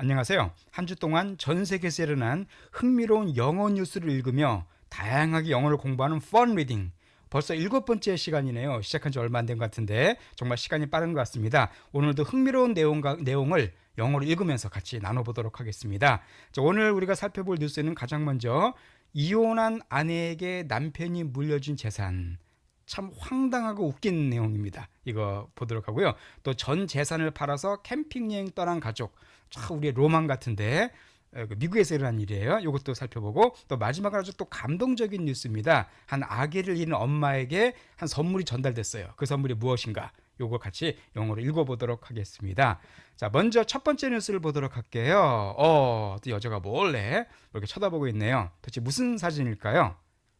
안녕하세요. 한 주 동안 전 세계에서 일어난 흥미로운 영어 뉴스를 읽으며 다양하게 영어를 공부하는 펀 리딩. 벌써 일곱 번째 시간이네요. 시작한 지 얼마 안 된 것 같은데 정말 시간이 빠른 것 같습니다. 오늘도 흥미로운 내용과, 내용을 영어로 읽으면서 같이 나눠보도록 하겠습니다. 자, 오늘 우리가 살펴볼 뉴스는 가장 먼저 이혼한 아내에게 남편이 물려준 재산. 참 황당하고 웃긴 내용입니다. 이거 보도록 하고요. 또 전 재산을 팔아서 캠핑 여행 떠난 가족. 참 우리의 로망 같은데 어, 그 미국에서 일어난 일이에요. 이것도 살펴보고 또 마지막으로 아주 또 감동적인 뉴스입니다. 한 아기를 잃은 엄마에게 한 선물이 전달됐어요. 그 선물이 무엇인가? 요거 같이 영어로 읽어보도록 하겠습니다. 자, 먼저 첫 번째 뉴스를 보도록 할게요. 어, 또 여자가 몰래 이렇게 쳐다보고 있네요. 도대체 무슨 사진일까요?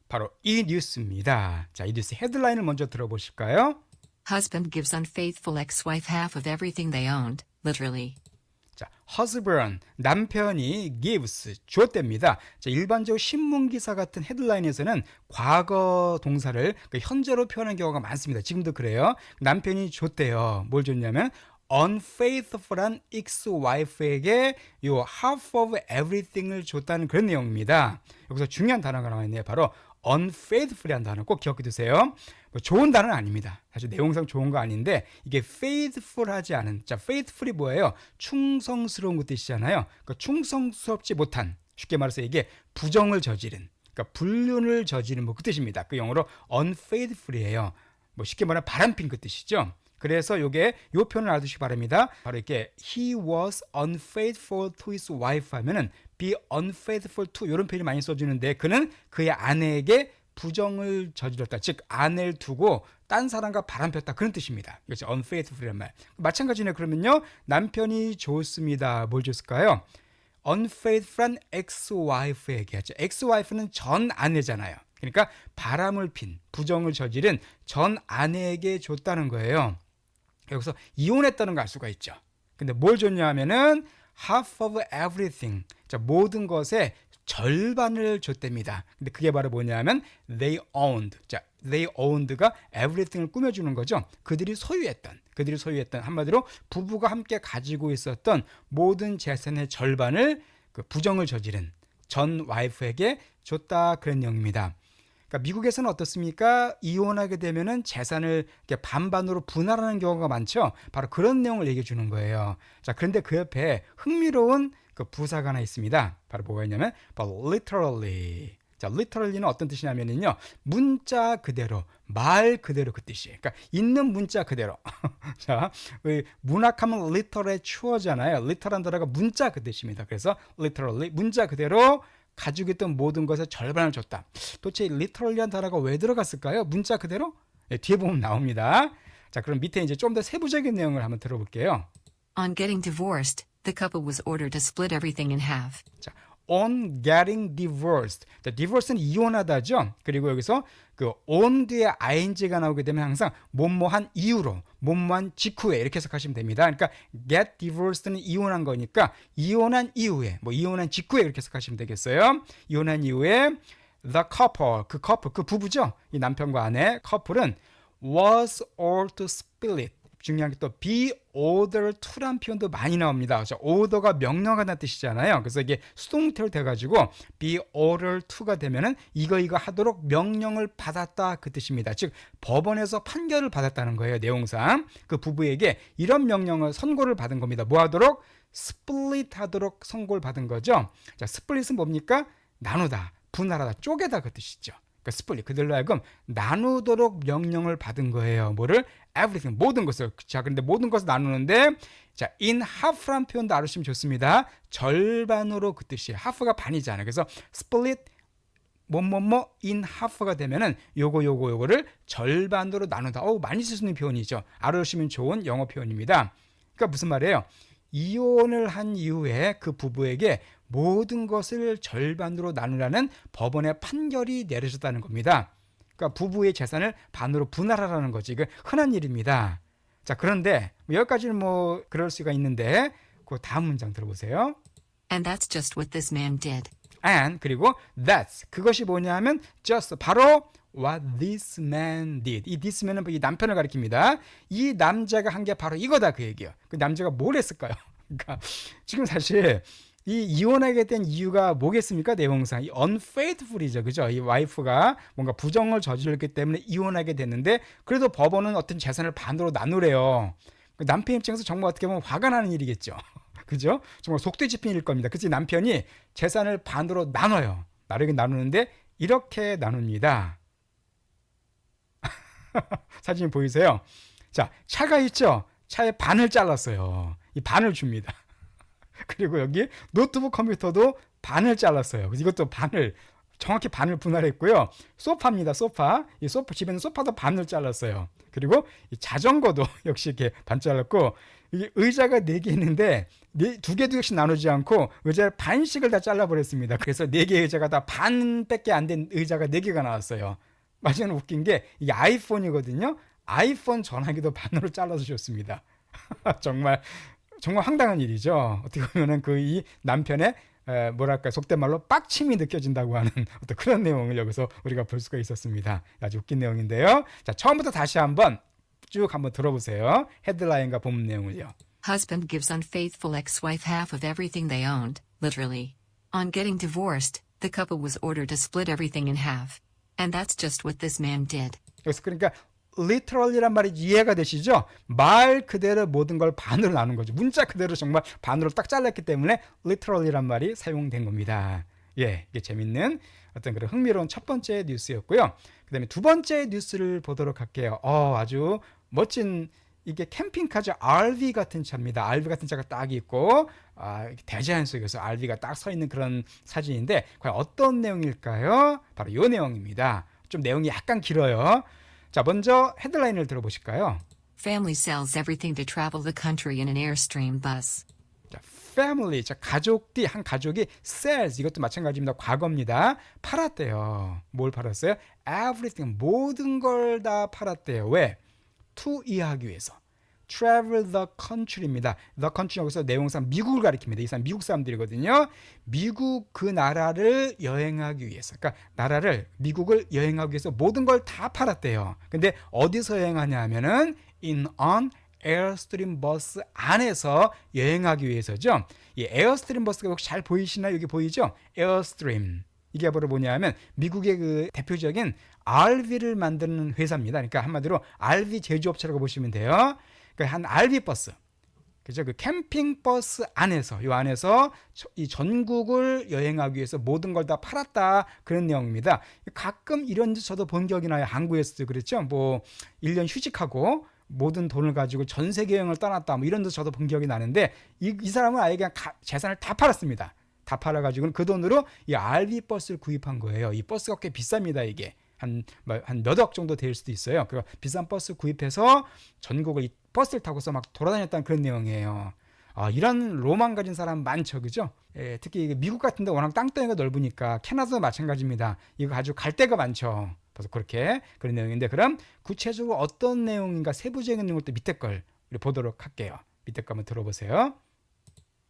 바로 이 뉴스입니다. 자, 이 뉴스 헤드라인을 먼저 들어보실까요? Husband gives unfaithful ex-wife half of everything they owned, literally. 자, husband 남편이 gives 줬답니다. 자, 일반적으로 신문 기사 같은 헤드라인에서는 과거 동사를 그 현재로 표현하는 경우가 많습니다. 지금도 그래요. 남편이 줬대요. 뭘 줬냐면 unfaithful한 ex-wife에게 요 half of everything을 줬다는 그런 내용입니다. 여기서 중요한 단어가 나와 있네요. 바로 unfaithful이라는 단어 꼭 기억해 두세요. 뭐 좋은 단어는 아닙니다. 사실 내용상 좋은 거 아닌데 이게 faithful하지 않은 자 faithful이 뭐예요? 충성스러운 것 뜻이잖아요. 그러니까 충성스럽지 못한 쉽게 말해서 이게 부정을 저지른 그러니까 불륜을 저지른 뭐 그 뜻입니다. 그 영어로 unfaithful이에요. 뭐 쉽게 말하면 바람핀 그 뜻이죠. 그래서 요게 요 표현을 알아두시기 바랍니다. 바로 이렇게 he was unfaithful to his wife 하면은 be unfaithful to 이런 표현이 많이 써지는데 그는 그의 아내에게 부정을 저질렀다. 즉 아내를 두고 딴 사람과 바람 폈다 그런 뜻입니다. 이것이 unfaithful이란 말. 마찬가지네 그러면요 남편이 좋습니다. 뭘 줬을까요? unfaithful한 ex-wife에게 하죠. ex-wife는 전 아내잖아요. 그러니까 바람을 핀 부정을 저지른 전 아내에게 줬다는 거예요. 여기서 이혼했다는 걸 알 수가 있죠. 근데 뭘 줬냐 하면은 half of everything. 자, 모든 것의 절반을 줬답니다. 근데 그게 바로 뭐냐면 they owned. 자, they owned가 everything을 꾸며주는 거죠. 그들이 소유했던, 그들이 소유했던 한마디로 부부가 함께 가지고 있었던 모든 재산의 절반을 그 부정을 저지른 전 와이프에게 줬다 그런 내용입니다. 그러니까 미국에서는 어떻습니까? 이혼하게 되면은 재산을 이렇게 반반으로 분할하는 경우가 많죠. 바로 그런 내용을 얘기해 주는 거예요. 자, 그런데 그 옆에 흥미로운 그 부사가 하나 있습니다. 바로 뭐가 있냐면 바로 literally. 자, literally는 어떤 뜻이냐면요. 문자 그대로, 말 그대로 그 뜻이에요. 그러니까 있는 문자 그대로. 자, 문학하면 literal에 추어잖아요. literal한 단어가 문자 그 뜻입니다. 그래서 literally 문자 그대로 가지고 있던 모든 것의 절반을 줬다. 도대체 literally한 단어가 왜 들어갔을까요? 문자 그대로? 네, 뒤에 보면 나옵니다. 자, 그럼 밑에 이제 좀 더 세부적인 내용을 한번 들어볼게요. On getting divorced, the couple was ordered to split everything in half. 자, on getting divorced. 자, divorce는 이혼하다죠. 그리고 여기서 그 on 뒤에 ing가 나오게 되면 항상 뭐뭐한 이유로, 뭐뭐한 직후에 이렇게 해석하시면 됩니다. 그러니까 get divorced는 이혼한 거니까 이혼한 이후에, 뭐 이혼한 직후에 이렇게 해석하시면 되겠어요. 이혼한 이후에 the couple, 그 커플, 그 부부죠. 이 남편과 아내 커플은 was ordered to split. 중요한 게 또 be ordered to란 표현도 많이 나옵니다. 그래서 order가 명령하다는 뜻이잖아요. 그래서 이게 수동태로 돼가지고 be ordered to가 되면은 이거 이거 하도록 명령을 받았다 그 뜻입니다. 즉 법원에서 판결을 받았다는 거예요. 내용상 그 부부에게 이런 명령을 선고를 받은 겁니다. 뭐 하도록 split 하도록 선고를 받은 거죠. 자, split은 뭡니까? 나누다, 분할하다, 쪼개다 그 뜻이죠. 그러니까 스플릿 그들로 하여금 나누도록 명령을 받은 거예요. 뭐를 everything 모든 것을 자 그런데 모든 것을 나누는데 자 in half란 표현도 알으시면 좋습니다. 절반으로 그 뜻이에요. half가 반이잖아요. 그래서 split 뭐뭐뭐 in half가 되면은 요거 요거 요거를 절반으로 나누다. 어우 많이 있는 표현이죠. 알으시면 좋은 영어 표현입니다. 그러니까 무슨 말이에요? 이혼을 한 이후에 그 부부에게 모든 것을 절반으로 나누라는 법원의 판결이 내려졌다는 겁니다. 그러니까 부부의 재산을 반으로 분할하라는 거지. 그 흔한 일입니다. 자, 그런데 여기까지는 뭐 그럴 수가 있는데 그 다음 문장 들어보세요. And that's just what this man did. and 그리고 that's 그것이 뭐냐면 just 바로 what this man did. 이 this man은 이 남편을 가리킵니다. 이 남자가 한 게 바로 이거다 그 얘기예요. 그 남자가 뭘 했을까요? 그러니까 지금 사실 이 이혼하게 된 이유가 뭐겠습니까? 내용상 이 unfaithful이죠, 그죠? 이 와이프가 뭔가 부정을 저질렀기 때문에 이혼하게 됐는데 그래도 법원은 어떤 재산을 반으로 나누래요. 그 남편 입장에서 정말 어떻게 보면 화가 나는 일이겠죠, 그죠? 정말 일일 겁니다. 그치 남편이 재산을 반으로 나눠요. 나르게 나누는데 이렇게 나눕니다. 사진 보이세요? 자, 차가 있죠? 차의 반을 잘랐어요. 이 반을 줍니다. 그리고 여기 노트북 컴퓨터도 반을 잘랐어요. 이것도 반을 정확히 반을 분할했고요. 소파입니다. 소파. 이 소파 집에는 소파도 반을 잘랐어요. 그리고 이 자전거도 역시 이렇게 반 잘랐고 이게 의자가 네 개 있는데 네, 두 개씩 나누지 않고 의자를 반씩을 다 잘라버렸습니다. 그래서 네 개 의자가 다 반밖에 안 된 의자가 네 개가 나왔어요. 마지막에 웃긴 게 이게 아이폰이거든요. 아이폰 전화기도 반으로 잘라서 줬습니다. 정말 정말 황당한 일이죠. 어떻게 보면은 그 이 남편의 에, 뭐랄까 속된 말로 빡침이 느껴진다고 하는 어떤 그런 내용을 여기서 우리가 볼 수가 있었습니다. 아주 웃긴 내용인데요. 자 처음부터 다시 한번 쭉 한번 들어보세요. 헤드라인과 본문 내용을요. Husband gives unfaithful ex-wife half of everything they owned, literally. On getting divorced, the couple was ordered to split everything in half. And that's just what this man did. 여기서 그러니까 literally란 말이 이해가 되시죠? 말 그대로 모든 걸 반으로 나눈 거죠. 문자 그대로 정말 반으로 딱 잘랐기 때문에 literally란 말이 사용된 겁니다. 예, 이게 재밌는 어떤 그런 흥미로운 첫 번째 뉴스였고요. 그 다음에 두 번째 뉴스를 보도록 할게요. 어, 아주 멋진 이게 캠핑카죠. RV 같은 차입니다. RV 같은 차가 딱 있고 아, 대자연 속에서 RV가 딱 서 있는 그런 사진인데 과연 어떤 내용일까요? 바로 이 내용입니다. 좀 내용이 약간 길어요. 자, 먼저 헤드라인을 들어보실까요? Family sells everything to travel the country in an Airstream bus. 자, family, 자, 가족들이, 한 가족이 sells, 이것도 마찬가지입니다. 과거입니다. 팔았대요. 뭘 팔았어요? everything, 모든 걸 다 팔았대요. 왜? to 이해하기 위해서. Travel the country입니다. the country 여기서 내용상 미국을 가리킵니다. 이 사람 미국 사람들이거든요. 미국 그 나라를 여행하기 위해서. 그러니까 나라를 미국을 여행하기 위해서 모든 걸 다 팔았대요. 근데 어디서 여행하냐 하면은 in on 에어스트림 버스 안에서 여행하기 위해서죠. 이 에어스트림 버스가 혹시 잘 보이시나요? 여기 보이죠? 에어스트림. 이게 바로 뭐냐면 미국의 그 대표적인 RV를 만드는 회사입니다. 그러니까 한마디로 RV 제조업체라고 보시면 돼요. 그러니까 한 RV 버스. 그죠? 그 캠핑 버스 안에서 요 안에서 저- 이 전국을 여행하기 위해서 모든 걸 다 팔았다 그런 내용입니다. 가끔 이런 짓 저도 본 기억이 나요. 한국에서도 그랬죠. 뭐 1년 휴직하고 모든 돈을 가지고 전 세계 여행을 떠났다. 뭐 이런 짓 저도 본 기억이 나는데 이, 이 사람은 아예 그냥 가- 재산을 다 팔았습니다. 다 팔아가지고는 그 돈으로 이 RV 버스를 구입한 거예요. 이 버스가 꽤 비쌉니다. 이게 한 한 몇 억 정도 될 수도 있어요. 그 비싼 버스 구입해서 전국을 이 버스를 타고서 막 돌아다녔다는 그런 내용이에요. 아, 이런 로망 가진 사람 많죠, 그죠? 예, 특히 미국 같은데 워낙 땅덩이가 넓으니까 캐나다도 마찬가지입니다. 이거 아주 갈 데가 많죠. 그래서 그렇게 그런 내용인데 그럼 구체적으로 어떤 내용인가 세부적인 내용을 또 밑에 걸 우리 보도록 할게요. 밑에 거 한번 들어보세요.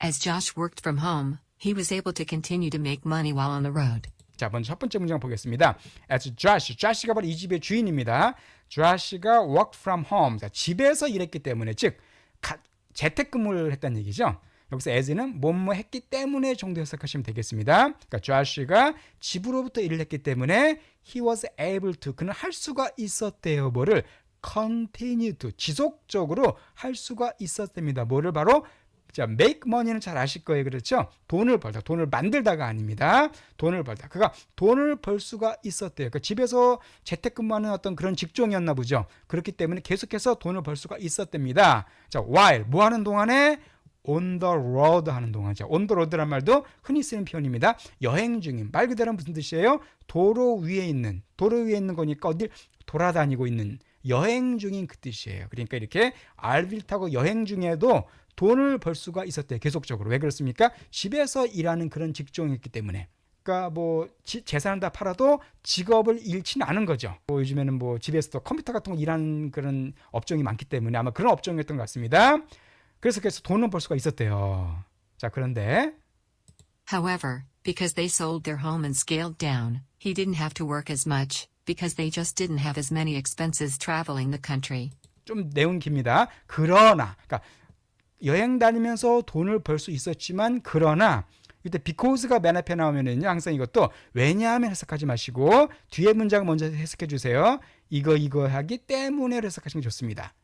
As Josh worked from home, he was able to continue to make money while on the road. 자, 먼저 첫 번째 문장 보겠습니다. As Josh, Josh가 바로 이 집의 주인입니다. Josh가 worked from home, 자, 집에서 일했기 때문에 즉 가, 재택근무를 했다는 얘기죠. 여기서 as는 뭐뭐 했기 때문에 정도 해석하시면 되겠습니다. 그러니까 Josh가 집으로부터 일을 했기 때문에 he was able to 그는 할 수가 있었대요. 뭐를 continue to 지속적으로 할 수가 있었답니다. 뭐를 바로 자, make money는 잘 아실 거예요. 그렇죠? 돈을 벌다. 돈을 만들다가 아닙니다. 돈을 벌다. 그가 돈을 벌 수가 있었대요. 그 집에서 재택근무하는 어떤 그런 직종이었나 보죠. 그렇기 때문에 계속해서 돈을 벌 수가 있었답니다. 자, while 뭐 하는 동안에 on the road 하는 동안. 자, on the road란 말도 흔히 쓰는 표현입니다. 여행 중인. 말 그대로 무슨 뜻이에요? 도로 위에 있는. 도로 위에 있는 거니까 어딜 돌아다니고 있는 여행 중인 그 뜻이에요. 그러니까 이렇게 RV를 타고 여행 중에도 돈을 벌 수가 있었대요. 계속적으로. 왜 그렇습니까? 집에서 일하는 그런 직종이었기 때문에. 그러니까 뭐 지- 재산을 다 팔아도 직업을 잃지는 않은 거죠. 뭐 요즘에는 뭐 집에서도 컴퓨터 같은 거 일하는 그런 업종이 많기 때문에 아마 그런 업종이었던 것 같습니다. 그래서 그래서 돈은 벌 수가 있었대요. 자, 그런데 However, because they sold their home and scaled down, he didn't have to work as much, because they just didn't have as many expenses traveling the country. 좀 내용 깁니다. 그러나, 그러니까 여행 다니면서 돈을 벌 수 있었지만 그러나 이때 because가 맨 앞에 나오면은요 항상 이것도 왜냐하면 해석하지 마시고 뒤에 문장 먼저 해석해 주세요. 이거 이거 하기 때문에 해석하시면 좋습니다.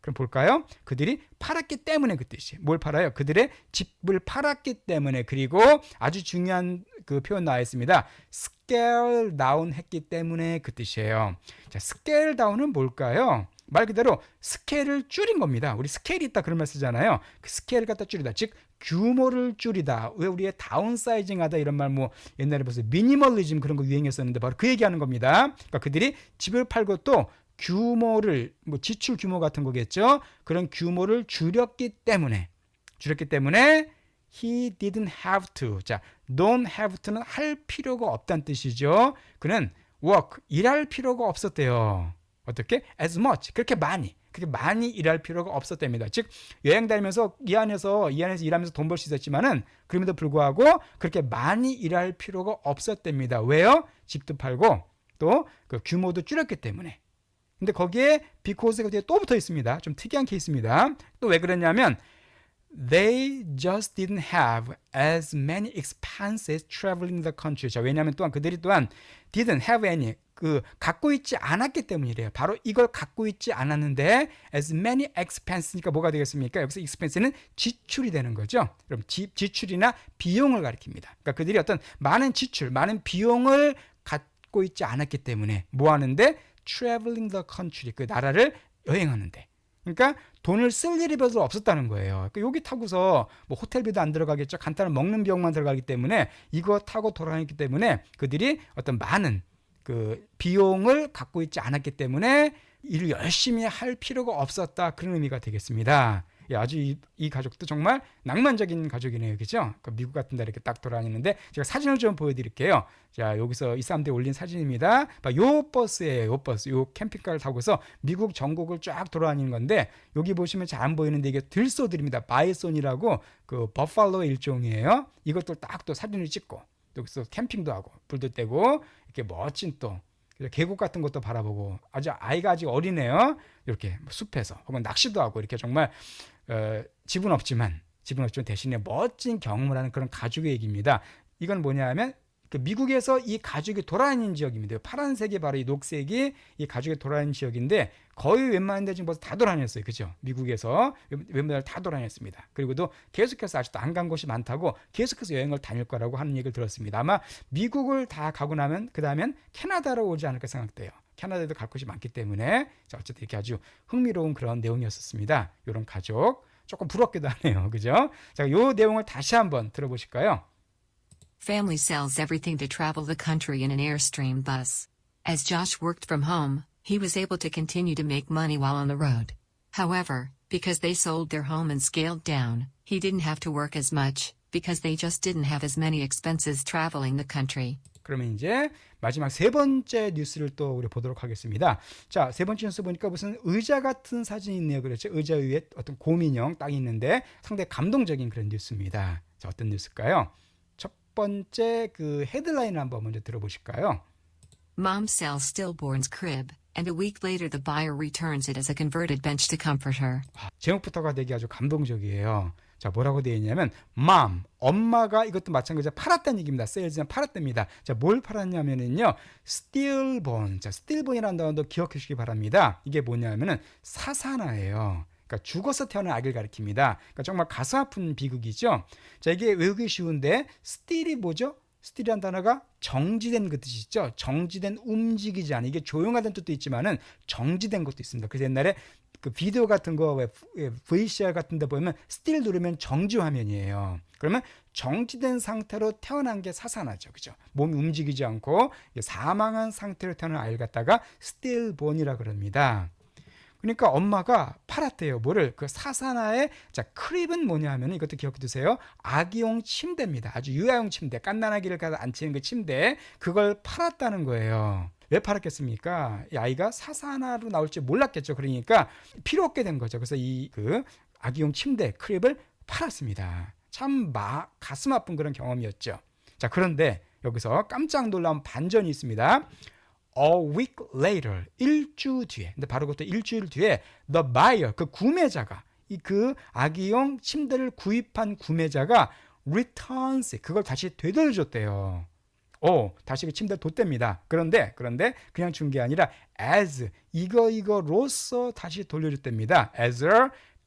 그럼 볼까요? 그들이 팔았기 때문에 그 뜻이. 뭘 팔아요? 그들의 집을 팔았기 때문에 그리고 아주 중요한 그 표현 나와 있습니다. scale down 했기 때문에 그 뜻이에요. 자, scale down은 뭘까요? 말 그대로 스케일을 줄인 겁니다. 우리 스케일이 있다 그런 말 쓰잖아요. 그 스케일을 갖다 줄이다. 즉 규모를 줄이다. 왜 우리의 다운사이징하다 이런 말 뭐 옛날에 벌써 미니멀리즘 그런 거 유행했었는데 바로 그 얘기하는 겁니다. 그러니까 그들이 집을 팔고 또 규모를 뭐 지출 규모 같은 거겠죠. 그런 규모를 줄였기 때문에 줄였기 때문에 he didn't have to. 자, don't have to는 할 필요가 없다는 뜻이죠. 그는 work 일할 필요가 없었대요. 어떻게? as much 그렇게 많이 그렇게 많이 일할 필요가 없었답니다. 즉 여행 다니면서 이 안에서 이 안에서 일하면서 돈 벌 수 있었지만은 그럼에도 불구하고 그렇게 많이 일할 필요가 없었답니다. 왜요? 집도 팔고 또 그 규모도 줄였기 때문에. 근데 거기에 because가 뒤에 또 붙어 있습니다. 좀 특이한 케이스입니다. 또 왜 그랬냐면 they just didn't have as many expenses traveling the country. 자, 왜냐하면 또한 그들이 또한 didn't have any 그 갖고 있지 않았기 때문이래요. 바로 이걸 갖고 있지 않았는데 as many expense니까 뭐가 되겠습니까? 여기서 expense는 지출이 되는 거죠. 그럼 지, 지출이나 비용을 가리킵니다. 그러니까 그들이 어떤 많은 지출, 많은 비용을 갖고 있지 않았기 때문에 뭐 하는데 traveling the country 그 나라를 여행하는데 그러니까 돈을 쓸 일이 별로 없었다는 거예요. 그러니까 여기 타고서 뭐 호텔비도 안 들어가겠죠. 간단한 먹는 비용만 들어가기 때문에 이거 타고 돌아다녔기 때문에 그들이 어떤 많은 그 비용을 갖고 있지 않았기 때문에 일을 열심히 할 필요가 없었다 그런 의미가 되겠습니다. 예, 아주 이, 이 가족도 정말 낭만적인 가족이네요, 그죠? 그 미국 같은 데 이렇게 딱 돌아다니는데 제가 사진을 좀 보여드릴게요. 자, 여기서 이 사람들이 올린 사진입니다. 봐, 요 버스예요, 요 버스, 요 캠핑카를 타고서 미국 전국을 쫙 돌아다니는 건데 여기 보시면 잘 안 보이는데 이게 들소들입니다. 바이손이라고 그 버팔로 일종이에요. 이것들 딱또 사진을 찍고 여기서 캠핑도 하고 불도 떼고 이렇게 멋진 또 계곡 같은 것도 바라보고 아주 아이가 아직 어리네요. 이렇게 숲에서 혹은 낚시도 하고 이렇게 정말 어, 집은 없지만 집은 없지만 대신에 멋진 경험을 하는 그런 가족의 얘기입니다. 이건 뭐냐면 그 미국에서 이 가족이 돌아다니는 지역입니다. 파란색이 바로 이 녹색이 이 가족이 돌아다니는 지역인데 거의 웬만한 데 지금 벌써 다 돌아다녔어요. 그죠? 미국에서 웬만한 다 돌아다녔습니다. 그리고도 계속해서 아직도 안 간 곳이 많다고 계속해서 여행을 다닐 거라고 하는 얘기를 들었습니다. 아마 미국을 다 가고 나면 그 다음엔 캐나다로 오지 않을까 생각돼요. 캐나다에도 갈 곳이 많기 때문에 자, 어쨌든 이렇게 아주 흥미로운 그런 내용이었었습니다. 이런 가족 조금 부럽기도 하네요. 그죠? 자, 요 내용을 다시 한번 들어보실까요? Family sells everything to travel the country in an Airstream bus. As Josh worked from home, he was able to continue to make money while on the road. However, because they sold their home and scaled down, he didn't have to work as much, because they just didn't have as many expenses traveling the country. 그러면 이제 마지막 세 번째 뉴스를 또 우리 보도록 하겠습니다. 자, 세 번째 뉴스 보니까 무슨 의자 같은 사진이 있네요. 그렇죠? 의자 위에 어떤 곰인형 딱 있는데 상당히 감동적인 그런 뉴스입니다. 자, 어떤 뉴스일까요? 첫 번째 그 헤드라인을 한번 먼저 들어보실까요? Mom sells stillborn's crib, and a week later the buyer returns it as a converted bench to comfort her. 아, 제목부터가 되게 아주 감동적이에요. 자, 뭐라고 되어 있냐면 mom, 엄마가 이것도 마찬가지로 팔았다는 얘기입니다. 세일즈는 팔았답니다. 자, 뭘 팔았냐면은요. stillborn. 자, stillborn이라는 단어도 기억해 주시기 바랍니다. 이게 뭐냐면은 사산아예요. 그러니까 죽어서 태어난 아기를 가리킵니다. 그러니까 정말 가슴 아픈 비극이죠. 자, 이게 외우기 쉬운데 still이 뭐죠? still이라는 단어가 정지된 그 뜻이죠. 정지된 움직이지 않은 이게 조용하다는 뜻도 있지만은 정지된 것도 있습니다. 그래서 옛날에 그 비디오 같은 거왜 VCR 같은 데 보면 스틸 누르면 정지 화면이에요. 그러면 정지된 상태로 태어난 게 사산하죠. 그죠? 몸이 움직이지 않고 사망한 상태로 태어난 아이를 갖다가 스틸본이라 그럽니다. 그러니까 엄마가 팔았대요. 뭐를? 그 사산화의 자, 크립은 뭐냐 하면 이것도 기억해 두세요. 아기용 침대입니다. 아주 유아용 침대. 깐난아기를 가서 앉히는 그 침대. 그걸 팔았다는 거예요. 왜 팔았겠습니까? 이 아이가 사산화로 나올지 몰랐겠죠. 그러니까 필요 없게 된 거죠. 그래서 이 그 아기용 침대 크립을 팔았습니다. 참 마, 가슴 아픈 그런 경험이었죠. 자, 그런데 여기서 깜짝 놀라운 반전이 있습니다. A week later, 일주 뒤에. 근데 바로 그것도 일주일 뒤에 the buyer, 그 구매자가 이 그 아기용 침대를 구입한 구매자가 returns 그걸 다시 되돌려줬대요. 오, 다시 그 침대 뒀답니다. 그런데 그런데 그냥 준 게 아니라 as 이거 이거로서 다시 돌려줬답니다. as a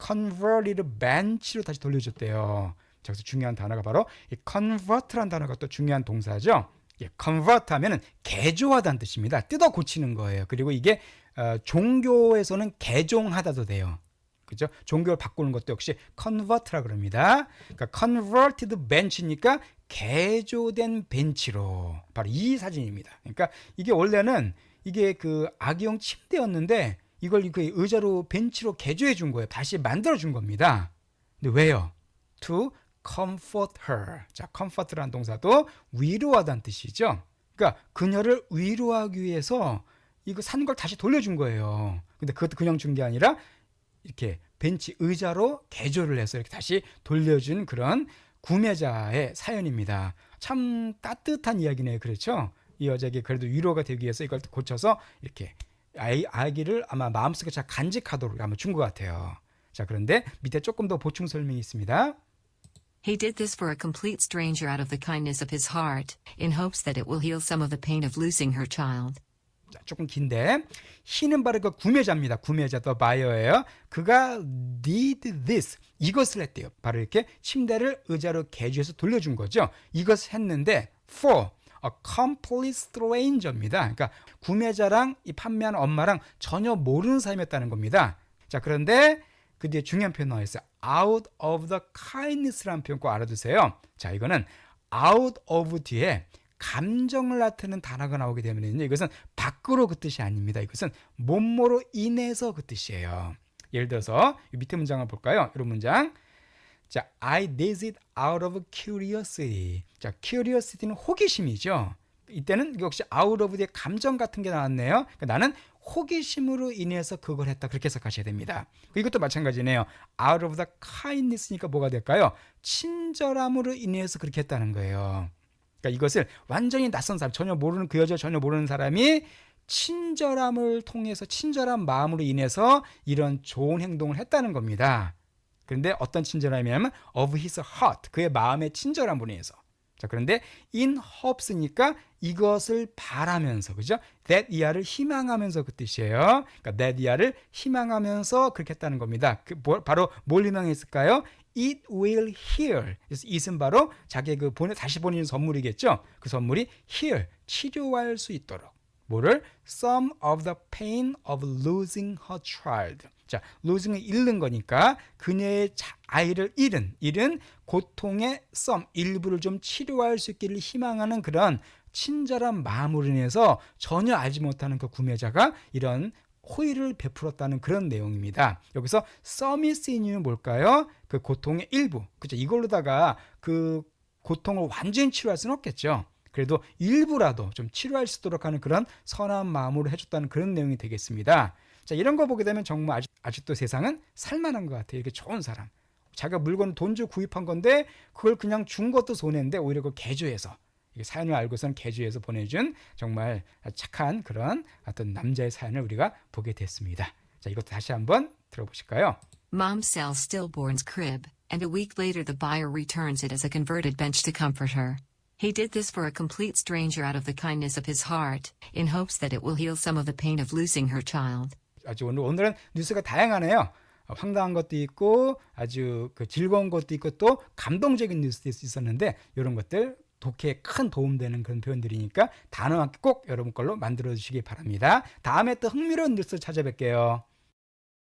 converted bench로 다시 돌려줬대요. 자, 그래서 중요한 단어가 바로 이 convert란 단어가 또 중요한 동사죠. 예, convert 하면은 개조하다는 뜻입니다. 뜯어 고치는 거예요. 그리고 이게 어, 종교에서는 개종하다도 돼요. 그죠? 종교를 바꾸는 것도 역시 convert라 그럽니다. 그러니까 converted bench니까 개조된 벤치로 바로 이 사진입니다. 그러니까 이게 원래는 이게 그 아기용 침대였는데 이걸 그 의자로 벤치로 개조해 준 거예요. 다시 만들어 준 겁니다. 근데 왜요? to comfort her. 자, comfort라는 동사도 위로하다는 뜻이죠. 그러니까 그녀를 위로하기 위해서 이거 산 걸 다시 돌려준 거예요. 근데 그것도 그냥 준 게 아니라 이렇게 벤치 의자로 개조를 해서 이렇게 다시 돌려준 그런 구매자의 사연입니다. 참 따뜻한 이야기네요. 그렇죠? 이 여자에게 그래도 위로가 되기 위해서 이걸 고쳐서 이렇게 아이, 아기를 아마 마음속에 잘 간직하도록 아마 준 것 같아요. 자, 그런데 밑에 조금 더 보충 설명이 있습니다. He did this for a complete stranger out of the kindness of his heart, in hopes that it will heal some of the pain of losing her child. 자, 조금 긴데 he는 바로 그 구매자입니다. 구매자 더 바이어예요. 그가 did this 이것을 했대요. 바로 이렇게 침대를 의자로 개조해서 돌려준 거죠. 이것을 했는데 for a complete stranger입니다. 그러니까 구매자랑 이 판매하는 엄마랑 전혀 모르는 사람이었다는 겁니다. 자 그런데 그 뒤에 중요한 표현 나와 있어요. out of the kindness라는 표현 꼭 알아두세요. 자 이거는 out of 뒤에 감정을 나타내는 단어가 나오게 되면요. 이것은 밖으로 그 뜻이 아닙니다. 이것은 몸모로 인해서 그 뜻이에요. 예를 들어서 이 밑에 문장을 볼까요? 이런 문장. 자, I did it out of curiosity. 자, curiosity는 호기심이죠. 이때는 역시 out of 뒤에 감정 같은 게 나왔네요. 그러니까 나는 호기심으로 인해서 그걸 했다. 그렇게 해석하셔야 됩니다. 이것도 마찬가지네요. out of the kindness니까 뭐가 될까요? 친절함으로 인해서 그렇게 했다는 거예요. 그러니까 이것을 완전히 낯선 사람, 전혀 모르는 그 여자 전혀 모르는 사람이 친절함을 통해서 친절한 마음으로 인해서 이런 좋은 행동을 했다는 겁니다. 그런데 어떤 친절함이냐면 of his heart, 그의 마음의 친절함으로 인해서. 자, 그런데 in hopes니까 이것을 바라면서, 그죠? that year를 희망하면서 그 뜻이에요. 그러니까 that year를 희망하면서 그렇게 했다는 겁니다. 그 뭐- 바로 뭘 희망했을까요? It will heal. 그래서 it은 바로 자기 그 보내 다시 보내는 선물이겠죠. 그 선물이 heal 치료할 수 있도록. 뭐를 some of the pain of losing her child. 자, losing을 잃는 거니까 그녀의 자- 아이를 잃은 잃은 고통의 some 일부를 좀 치료할 수 있기를 희망하는 그런 친절한 마음으로 인해서 전혀 알지 못하는 그 구매자가 이런 호의를 베풀었다는 그런 내용입니다. 여기서 이유는 뭘까요? 그 고통의 일부. 그죠? 이걸로다가 그 고통을 완전히 치료할 수는 없겠죠. 그래도 일부라도 좀 치료할 수 있도록 하는 그런 선한 마음으로 해줬다는 그런 내용이 되겠습니다. 자, 이런 거 보게 되면 정말 아직, 아직도 세상은 살만한 것 같아요. 이렇게 좋은 사람. 자기가 물건을 돈 주고 구입한 건데 그걸 그냥 준 것도 손해인데 오히려 그걸 개조해서 사연을 알고선 개조해서 보내준 정말 착한 그런 어떤 남자의 사연을 우리가 보게 됐습니다. 자, 이것도 다시 한번 들어보실까요? Mom sells stillborn's crib, and a week later the buyer returns it as a converted bench to comfort her. He did this for a complete stranger out of the kindness of his heart, in hopes that it will heal some of the pain of losing her child. 아주 오늘 오늘은 뉴스가 다양하네요. 어, 황당한 것도 있고 아주 그 즐거운 것도 있고 또 감동적인 뉴스도 있었는데 이런 것들 독해에 큰 도움되는 그런 표현들이니까 단어함께 꼭 여러분 걸로 만들어 주시기 바랍니다. 다음에 또 흥미로운 뉴스 찾아뵐게요.